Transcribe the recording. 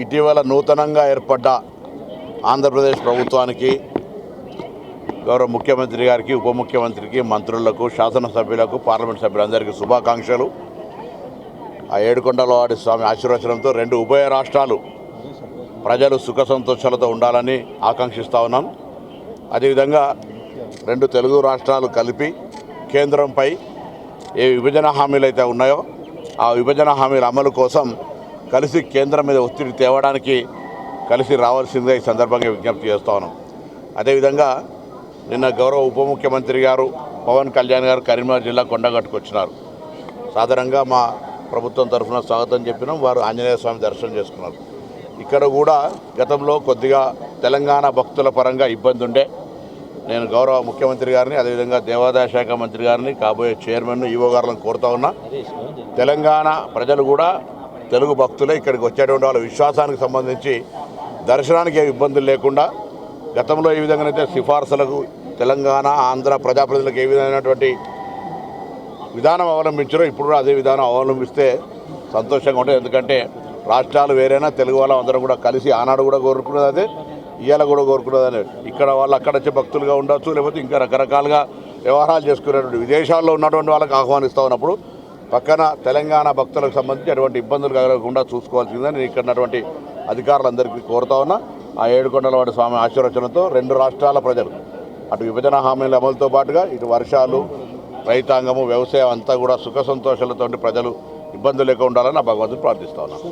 ఇటీవల నూతనంగా ఏర్పడ్డ ఆంధ్రప్రదేశ్ ప్రభుత్వానికి గౌరవ ముఖ్యమంత్రి గారికి ఉప ముఖ్యమంత్రికి మంత్రులకు శాసనసభ్యులకు పార్లమెంట్ సభ్యులందరికీ శుభాకాంక్షలు. ఆ ఏడుకొండలవాడి స్వామి ఆశీర్వచనంతో రెండు ఉభయ రాష్ట్రాలు ప్రజలు సుఖ సంతోషాలతో ఉండాలని ఆకాంక్షిస్తూ ఉన్నాను అదేవిధంగా రెండు తెలుగు రాష్ట్రాలు కలిపి కేంద్రంపై ఏ విభజన హామీలు అయితే ఉన్నాయో ఆ విభజన హామీల అమలు కోసం కలిసి కేంద్రం మీద ఒత్తిడి తేవడానికి కలిసి రావాల్సిందే ఈ సందర్భంగా విజ్ఞప్తి చేస్తా ఉన్నాం. అదేవిధంగా నిన్న గౌరవ ఉప ముఖ్యమంత్రి గారు పవన్ కళ్యాణ్ గారు కరీంనగర్ జిల్లా కొండగట్టుకు వచ్చినారు. సాధారణంగా మా ప్రభుత్వం తరఫున స్వాగతం చెప్పినాం వారు ఆంజనేయ స్వామి దర్శనం చేసుకున్నారు. ఇక్కడ కూడా గతంలో కొద్దిగా తెలంగాణ భక్తుల పరంగా ఇబ్బంది ఉండే. నేను గౌరవ ముఖ్యమంత్రి గారిని అదేవిధంగా దేవాదాయ శాఖ మంత్రి గారిని కాబోయే చైర్మన్ ఈవో గారులను కోరుతా ఉన్నా. తెలంగాణ ప్రజలు కూడా తెలుగు భక్తులే ఇక్కడికి వచ్చేటువంటి వాళ్ళ. విశ్వాసానికి సంబంధించి దర్శనానికి ఏ ఇబ్బందులు లేకుండా గతంలో ఏ విధంగానైతే సిఫార్సులకు తెలంగాణ ఆంధ్ర ప్రజాప్రతినిధులకు ఏ విధమైనటువంటి విధానం అవలంబించారో ఇప్పుడు కూడా అదే విధానం అవలంబిస్తే సంతోషంగా ఉంటుంది. ఎందుకంటే రాష్ట్రాలు వేరైనా తెలుగు వాళ్ళం అందరం కూడా కలిసి ఆనాడు కూడా కోరుకున్నది అదే ఇవాళ కూడా కోరుకున్నది ఇక్కడ వాళ్ళు అక్కడ వచ్చే భక్తులుగా ఉండొచ్చు లేకపోతే ఇంకా రకరకాలుగా వ్యవహారాలు చేసుకునేటువంటి విదేశాల్లో ఉన్నటువంటి వాళ్ళకి ఆహ్వానిస్తూ ఉన్నప్పుడు పక్కన తెలంగాణ భక్తులకు సంబంధించి అటువంటి ఇబ్బందులు కలగకుండా చూసుకోవాల్సిందని నేను ఇక్కడ ఉన్నటువంటి అధికారులందరికీ కోరుతా ఉన్నా. ఆ ఏడుకొండలవాడి స్వామి ఆశీర్వచనంతో రెండు రాష్ట్రాల ప్రజలు అటు విభజన హామీల అమలుతో పాటుగా ఇటు వర్షాలు రైతాంగము వ్యవసాయం అంతా కూడా సుఖ సంతోషాలతో ప్రజలు ఇబ్బందులు లేకుండా ఉండాలని నా భగవంతుని ప్రార్థిస్తా ఉన్నాను